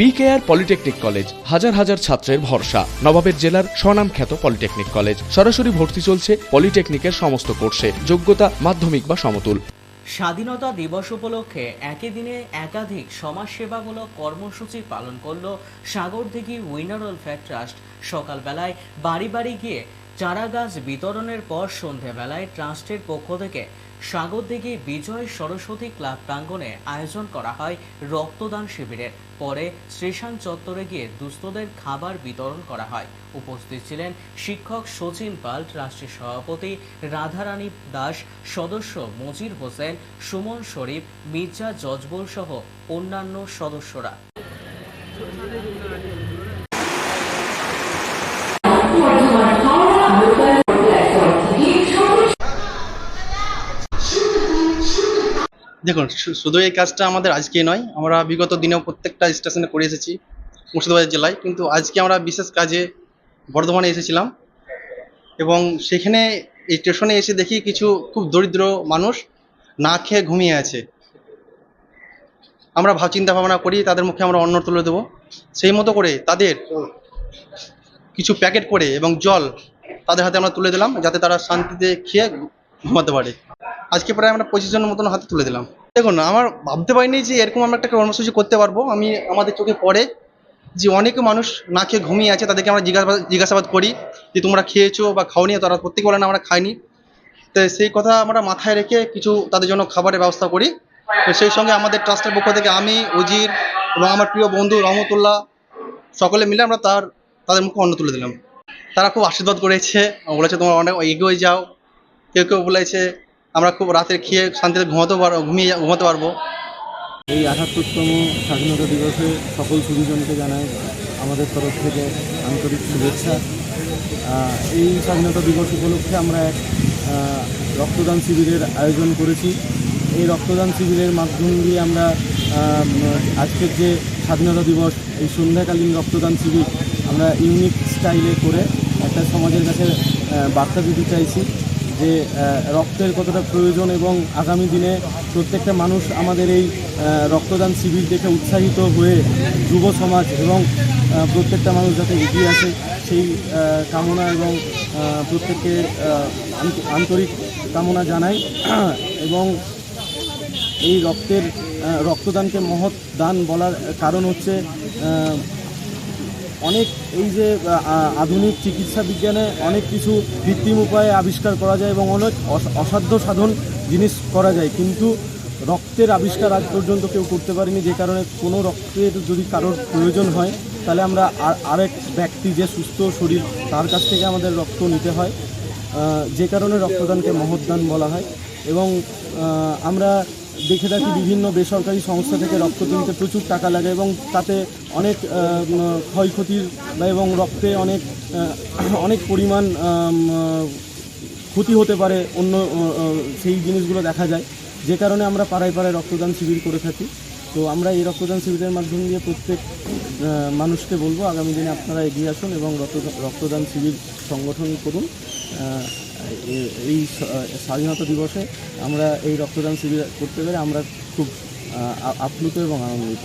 BKR polytechnic college হাজার হাজার ছাত্রের ভরসা। নবাবের জেলার স্বনামখ্যাত পলিটেকনিক কলেজ সরাসরি ভর্তি চলছে পলিটেকনিকের সমস্ত কোর্সে। যোগ্যতা মাধ্যমিক বা সমতুল। স্বাধীনতা দিবস উপলক্ষে একই দিনে একাধিক সমাজসেবামূলক কর্মসূচি পালন করল সাগরদিঘি উইনার ওয়েলফেয়ার ট্রাস্ট। সকালবেলায় বাড়ি বাড়ি গিয়ে চারা গাছ বিতরণের পর সন্ধেবেলায় ট্রাস্টের পক্ষ থেকে সাগরদিঘি বিজয় সরস্বতী ক্লাব প্রাঙ্গণে আয়োজন করা হয় রক্তদান শিবিরের। পরে শ্রীশান চত্বরে গিয়ে দুস্থদের খাবার বিতরণ করা হয়। উপস্থিত ছিলেন শিক্ষক সচিন পাল, ট্রাস্টের সভাপতি রাধারানী দাস, সদস্য মজির হোসেন, সুমন শরীফ, মির্জা জজবুল সহ অন্যান্য সদস্যরা। দেখুন শুধু এই কাজটা আমাদের আজকে নয়, আমরা বিগত দিনেও প্রত্যেকটা স্টেশনে করে এসেছি মুর্শিদাবাদ জেলায়। কিন্তু আজকে আমরা বিশেষ কাজে বর্ধমানে এসেছিলাম এবং সেখানে এই স্টেশনে এসে দেখি কিছু খুব দরিদ্র মানুষ না খেয়ে ঘুমিয়ে আছে। আমরা ভাব, চিন্তা ভাবনা করি, তাদের মুখে আমরা অন্ন তুলে দেবো। সেই মতো করে তাদের কিছু প্যাকেট করে এবং জল তাদের হাতে আমরা তুলে দিলাম, যাতে তারা শান্তিতে খেয়ে ঘুমাতে পারে। আজকে প্রায় আমরা পঁচিশ জনের মতন হাতে তুলে দিলাম। দেখুন, আমার ভাবতে পারিনি যে এরকম আমরা একটা কর্মসূচি করতে পারব। আমি আমাদের চোখে পড়ে যে অনেক মানুষ না খেয়ে ঘুমিয়ে আছে, তাদেরকে আমরা জিজ্ঞাসাবাদ জিজ্ঞাসাবাদ করি যে তোমরা খেয়েছো বা খাওনি, তারা প্রত্যেকে বলে না আমরা খাইনি। তো সেই কথা আমরা মাথায় রেখে কিছু তাদের জন্য খাবারের ব্যবস্থা করি। তো সেই সঙ্গে আমাদের ট্রাস্টের পক্ষ থেকে আমি, উজির এবং আমার প্রিয় বন্ধু রহমতুল্লাহ সকলে মিলে আমরা তার, তাদের মুখে অন্ন তুলে দিলাম। তারা খুব আশীর্বাদ করেছে, বলেছে তোমরা অনেক এগিয়ে যাও। কেউ কেউ বলেছে আমরা খুব রাতে খেয়ে শান্তিতে ঘুমাতে পারব, ঘুমিয়ে ঘুমাতে পারব। এই আঠাত্তরতম স্বাধীনতা দিবসে সকল সুধীজনকে জানাই আমাদের তরফ থেকে আন্তরিক শুভেচ্ছা। এই স্বাধীনতা দিবস উপলক্ষে আমরা এক রক্তদান শিবিরের আয়োজন করেছি। এই রক্তদান শিবিরের মাধ্যম দিয়ে আমরা আজকের যে স্বাধীনতা দিবস, এই সন্ধ্যাকালীন রক্তদান শিবির আমরা ইউনিক স্টাইলে করে একটা সমাজের কাছে বার্তা দিতে চাইছি। যে রক্তের কতটা প্রয়োজন এবং আগামী দিনে প্রত্যেকটা মানুষ আমাদের এই রক্তদান শিবির দেখে উৎসাহিত হয়ে যুব সমাজ এবং প্রত্যেকটা মানুষ যাতে এগিয়ে আসে সেই কামনা এবং প্রত্যেককে আন্তরিক কামনা জানাই। এবং এই রক্তের রক্তদানকে মহৎ দান বলার কারণ হচ্ছে অনেক এই যে আধুনিক চিকিৎসা বিজ্ঞানে অনেক কিছু কৃত্রিম উপায়ে আবিষ্কার করা যায় এবং অনেক অস- অসাধ্য সাধন জিনিস করা যায়। কিন্তু রক্তের আবিষ্কার আজ পর্যন্ত কেউ করতে পারেনি। যে কারণে কোনো রক্তের যদি কারোর প্রয়োজন হয়, তাহলে আমরা আর- আরেক ব্যক্তি যে সুস্থ শরীর, তার কাছ থেকে আমাদের রক্ত নিতে হয়। যে কারণে রক্তদানকে মহৎদান বলা হয়। এবং আমরা দেখে থাকি বিভিন্ন বেসরকারি সংস্থা থেকে রক্ত কিনতে প্রচুর টাকা লাগে এবং তাতে অনেক ক্ষয়ক্ষতির এবং রক্তে অনেক অনেক পরিমাণ ক্ষতি হতে পারে অন্য সেই জিনিসগুলো দেখা যায়। যে কারণে আমরা পাড়ায় পাড়ায় রক্তদান শিবির করে থাকি। তো আমরা এই রক্তদান শিবিরের মাধ্যম দিয়ে প্রত্যেক মানুষকে বলব আগামী দিনে আপনারা এগিয়ে আসুন এবং রক্ত- রক্তদান শিবির সংগঠন করুন। এই স্বাধীনতা দিবসে আমরা এই রক্তদান শিবির করতে পেরে আমরা খুব আপ্লুত এবং আনন্দিত।